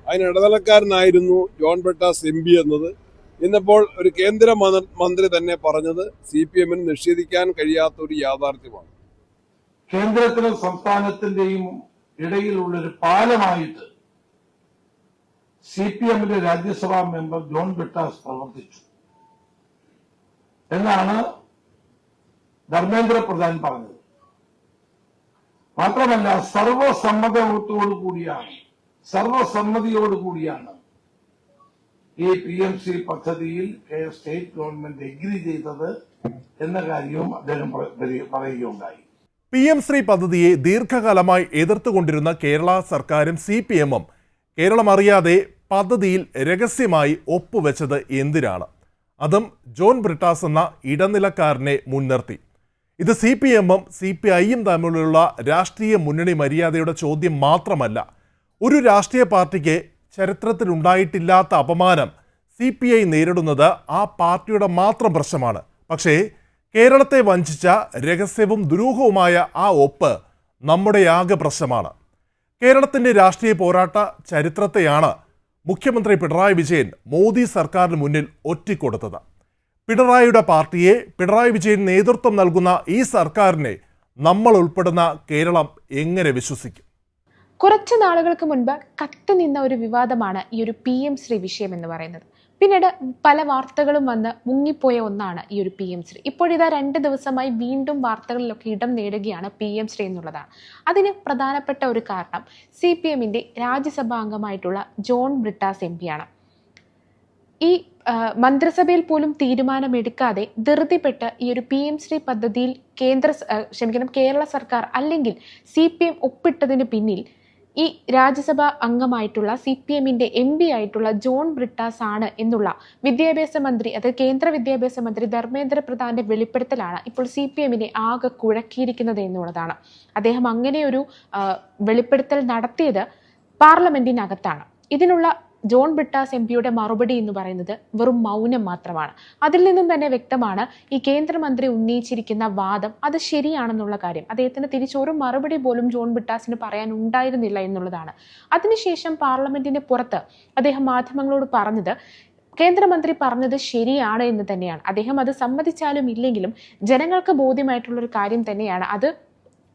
അതിന് ഇടനിലക്കാരനായിരുന്നു ജോൺ ബെട്ടാസ് എം പി എന്നത്. ഇന്നിപ്പോൾ ഒരു കേന്ദ്ര മന്ത്രി- തന്നെ പറഞ്ഞത് സി പി എമ്മിന് നിഷേധിക്കാൻ കഴിയാത്ത ഒരു യാഥാർത്ഥ്യമാണ്. കേന്ദ്രത്തിനും സംസ്ഥാനത്തിന്റെയും ഇടയിലുള്ള ഒരു പാലമായിട്ട് സി പി എമ്മിന്റെ രാജ്യസഭാ മെമ്പർ ജോൺ ബ്രിട്ടാസ് പ്രവർത്തിച്ചു. എന്നാണ് ധർമ്മേന്ദ്ര പ്രധാൻ പറഞ്ഞത്. മാത്രമല്ല സർവസമ്മതത്തോടു കൂടിയാണ് സർവസമ്മതിയോടു കൂടിയാണ് ഈ പി എം സി പദ്ധതിയിൽ സ്റ്റേറ്റ് ഗവൺമെന്റ് എഗ്രി ചെയ്തത് എന്ന കാര്യവും അദ്ദേഹം പറ- പറയുകയുണ്ടായി. പി എം ശ്രീ പദ്ധതിയെ ദീർഘകാലമായി എതിർത്തുകൊണ്ടിരുന്ന കേരള സർക്കാരും സി പി എമ്മും കേരളം അറിയാതെ പദ്ധതിയിൽ രഹസ്യമായി ഒപ്പുവെച്ചത് എന്തിനാണ്? അതും ജോൺ ബ്രിട്ടാസ് എന്ന ഇടനിലക്കാരനെ മുൻനിർത്തി. ഇത് സി പി എമ്മും സി പി ഐയും തമ്മിലുള്ള രാഷ്ട്രീയ മുന്നണി മര്യാദയുടെ ചോദ്യം മാത്രമല്ല ഒരു രാഷ്ട്രീയ പാർട്ടിക്ക് ചരിത്രത്തിലുണ്ടായിട്ടില്ലാത്ത അപമാനം സി പി ഐ നേരിടുന്നത് ആ പാർട്ടിയുടെ മാത്രം പ്രശ്നമാണ്. പക്ഷേ കേരളത്തെ വഞ്ചിച്ച രഹസ്യവും ദുരൂഹവുമായ ആ ഒപ്പ് നമ്മുടെ ആകെ പ്രശ്നമാണ്. കേരളത്തിന്റെ രാഷ്ട്രീയ പോരാട്ട ചരിത്രത്തെയാണ് മുഖ്യമന്ത്രി പിണറായി വിജയൻ മോദി സർക്കാരിന് മുന്നിൽ ഒറ്റിക്കൊടുത്തത്. പിണറായിയുടെ പാർട്ടിയെ പിണറായി വിജയൻ നേതൃത്വം നൽകുന്ന ഈ സർക്കാരിനെ നമ്മൾ ഉൾപ്പെടുന്ന കേരളം എങ്ങനെ വിശ്വസിക്കും? കുറച്ച് നാളുകൾക്ക് മുൻപ് കത്തി നിന്ന ഒരു വിവാദമാണ് ഈ ഒരു പി എം ശ്രീ വിഷയം എന്ന് പറയുന്നത്. പിന്നീട് പല വാർത്തകളും വന്ന് മുങ്ങിപ്പോയ ഒന്നാണ് ഈ ഒരു പി എം ശ്രീ. ഇപ്പോഴിതാ രണ്ട് ദിവസമായി വീണ്ടും വാർത്തകളിലൊക്കെ ഇടം നേടുകയാണ് പി എം ശ്രീ എന്നുള്ളതാണ്. അതിന് പ്രധാനപ്പെട്ട ഒരു കാരണം സി പി എമ്മിന്റെ രാജ്യസഭാ അംഗമായിട്ടുള്ള ജോൺ ബ്രിട്ടാസ് എം പിയാണ് ഈ മന്ത്രിസഭയിൽ പോലും തീരുമാനമെടുക്കാതെ ധൃതിപ്പെട്ട് ഈ ഒരു പി എം ശ്രീ പദ്ധതിയിൽ കേന്ദ്ര ക്ഷമിക്കണം കേരള സർക്കാർ അല്ലെങ്കിൽ സി പി എം ഒപ്പിട്ടതിന് പിന്നിൽ ഈ രാജ്യസഭാ അംഗമായിട്ടുള്ള സി പി എമ്മിന്റെ എം പി ആയിട്ടുള്ള ജോൺ ബ്രിട്ടാസ് ആണ് എന്നുള്ള വിദ്യാഭ്യാസ മന്ത്രി അതായത് കേന്ദ്ര വിദ്യാഭ്യാസ മന്ത്രി ധർമ്മേന്ദ്ര പ്രധാന്റെ വെളിപ്പെടുത്തലാണ് ഇപ്പോൾ സി പി എമ്മിനെ ആകെ കുഴക്കിയിരിക്കുന്നത് എന്നുള്ളതാണ്. അദ്ദേഹം അങ്ങനെ ഒരു വെളിപ്പെടുത്തൽ നടത്തിയത് പാർലമെന്റിനകത്താണ്. ഇതിനുള്ള ജോൺ ബ്രിട്ടാസ് എം പിയുടെ മറുപടി എന്ന് പറയുന്നത് വെറും മൗനം മാത്രമാണ്. അതിൽ നിന്നും തന്നെ വ്യക്തമാണ് ഈ കേന്ദ്രമന്ത്രി ഉന്നയിച്ചിരിക്കുന്ന വാദം അത് ശരിയാണെന്നുള്ള കാര്യം. അദ്ദേഹത്തിന് തിരിച്ചൊരു മറുപടി പോലും ജോൺ ബ്രിട്ടാസിന് പറയാൻ ഉണ്ടായിരുന്നില്ല എന്നുള്ളതാണ്. അതിനുശേഷം പാർലമെന്റിന് പുറത്ത് അദ്ദേഹം മാധ്യമങ്ങളോട് പറഞ്ഞത് കേന്ദ്രമന്ത്രി പറഞ്ഞത് ശരിയാണ് എന്ന് തന്നെയാണ്. അദ്ദേഹം അത് സമ്മതിച്ചാലും ഇല്ലെങ്കിലും ജനങ്ങൾക്ക് ബോധ്യമായിട്ടുള്ള ഒരു കാര്യം തന്നെയാണ്. അത്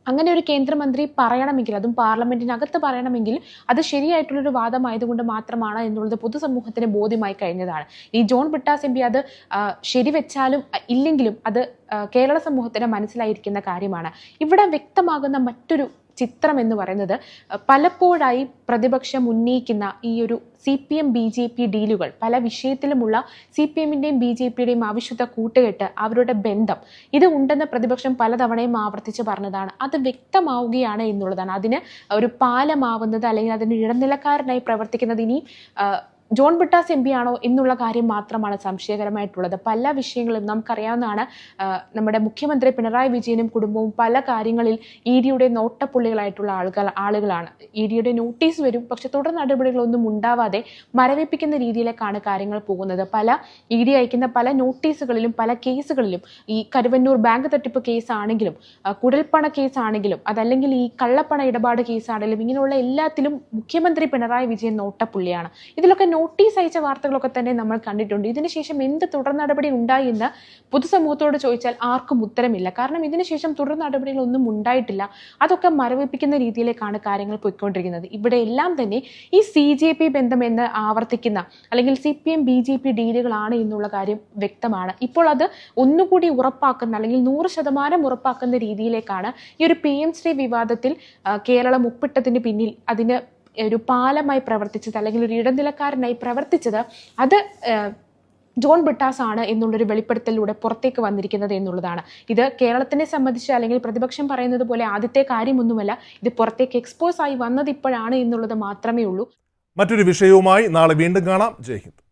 അങ്ങനെ ഒരു കേന്ദ്രമന്ത്രി പറയണമെങ്കിൽ അതും പാർലമെന്റിനകത്ത് പറയണമെങ്കിൽ അത് ശരിയായിട്ടുള്ളൊരു വാദമായതുകൊണ്ട് മാത്രമാണ് എന്നുള്ളത് പൊതുസമൂഹത്തിന് ബോധ്യമായി കഴിഞ്ഞതാണ്. ഈ ജോൺ ബിട്ടാസ് എം പി അത് ശരിവെച്ചാലും ഇല്ലെങ്കിലും അത് കേരള സമൂഹത്തിന് മനസ്സിലായിരിക്കുന്ന കാര്യമാണ്. ഇവിടെ വ്യക്തമാകുന്ന മറ്റൊരു ചിത്രം എന്ന് പറയുന്നത് പലപ്പോഴായി പ്രതിപക്ഷം ഉന്നയിക്കുന്ന ഈ ഒരു C P M B J P ഡീലുകൾ പല വിഷയത്തിലുമുള്ള സി പി എമ്മിന്റെയും ബി ജെ പിയുടെയും ആവശ്യത കൂട്ടുകെട്ട് അവരുടെ ബന്ധം ഇത് ഉണ്ടെന്ന് പ്രതിപക്ഷം പലതവണയും ആവർത്തിച്ച് പറഞ്ഞതാണ്. അത് വ്യക്തമാവുകയാണ് എന്നുള്ളതാണ്. അതിന് ഒരു പാലമാവുന്നത് അല്ലെങ്കിൽ അതിന് ഇടനിലക്കാരനായി പ്രവർത്തിക്കുന്നത് ഇനി ആ, ജോൺ ബിട്ടാസ് എം പി ആണോ എന്നുള്ള കാര്യം മാത്രമാണ് സംശയകരമായിട്ടുള്ളത്. പല വിഷയങ്ങളും നമുക്കറിയാവുന്നതാണ്. നമ്മുടെ മുഖ്യമന്ത്രി പിണറായി വിജയനും കുടുംബവും പല കാര്യങ്ങളിൽ ഇ ഡിയുടെ നോട്ടപ്പുള്ളികളായിട്ടുള്ള ആളുകൾ ആളുകളാണ്. ഇ ഡിയുടെ നോട്ടീസ് വരും പക്ഷെ തുടർ നടപടികളൊന്നും ഉണ്ടാവാതെ മരവിപ്പിക്കുന്ന രീതിയിലേക്കാണ് കാര്യങ്ങൾ പോകുന്നത്. പല ഇ ഡി അയക്കുന്ന പല നോട്ടീസുകളിലും പല കേസുകളിലും ഈ കരുവന്നൂർ ബാങ്ക് തട്ടിപ്പ് കേസാണെങ്കിലും കുടൽപ്പണ കേസാണെങ്കിലും അതല്ലെങ്കിൽ ഈ കള്ളപ്പണ ഇടപാട് കേസാണെങ്കിലും ഇങ്ങനെയുള്ള എല്ലാത്തിലും മുഖ്യമന്ത്രി പിണറായി വിജയൻ നോട്ടപ്പുള്ളിയാണ്. ഇതിലൊക്കെ നോട്ടീസ് അയച്ച വാർത്തകളൊക്കെ തന്നെ നമ്മൾ കണ്ടിട്ടുണ്ട്. ഇതിനുശേഷം എന്ത് തുടർ നടപടി ഉണ്ടായി എന്ന് പൊതുസമൂഹത്തോട് ചോദിച്ചാൽ ആർക്കും ഉത്തരമില്ല. കാരണം ഇതിനുശേഷം തുടർ നടപടികളൊന്നും ഉണ്ടായിട്ടില്ല. അതൊക്കെ മരവിപ്പിക്കുന്ന രീതിയിലേക്കാണ് കാര്യങ്ങൾ പോയിക്കൊണ്ടിരിക്കുന്നത്. ഇവിടെ എല്ലാം തന്നെ ഈ സി ജെ പി ബന്ധം എന്ന് ആവർത്തിക്കുന്ന അല്ലെങ്കിൽ C P M B J P ഡീലുകളാണ് എന്നുള്ള കാര്യം വ്യക്തമാണ്. ഇപ്പോൾ അത് ഒന്നുകൂടി ഉറപ്പാക്കുന്ന അല്ലെങ്കിൽ നൂറ് ശതമാനം ഉറപ്പാക്കുന്ന രീതിയിലേക്കാണ് ഈ ഒരു പി എം ശ്രീ വിവാദത്തിൽ കേരളം ഒപ്പിട്ടതിന് പിന്നിൽ അതിന് ഒരു പാലമായി പ്രവർത്തിച്ചത് അല്ലെങ്കിൽ ഒരു ഇടനിലക്കാരനായി പ്രവർത്തിച്ചത് അത് ജോൺ ബിട്ടാസ് ആണ് എന്നുള്ളൊരു വെളിപ്പെടുത്തലിലൂടെ പുറത്തേക്ക് വന്നിരിക്കുന്നത് എന്നുള്ളതാണ്. ഇത് കേരളത്തിനെ സംബന്ധിച്ച് അല്ലെങ്കിൽ പ്രതിപക്ഷം പറയുന്നത് പോലെ ആദ്യത്തെ കാര്യമൊന്നുമല്ല. ഇത് പുറത്തേക്ക് എക്സ്പോസ് ആയി വന്നത് ഇപ്പോഴാണ് എന്നുള്ളത് മാത്രമേ ഉള്ളൂ. മറ്റൊരു വിഷയവുമായി നാളെ വീണ്ടും കാണാം. ജയ് ഹിന്ദ്.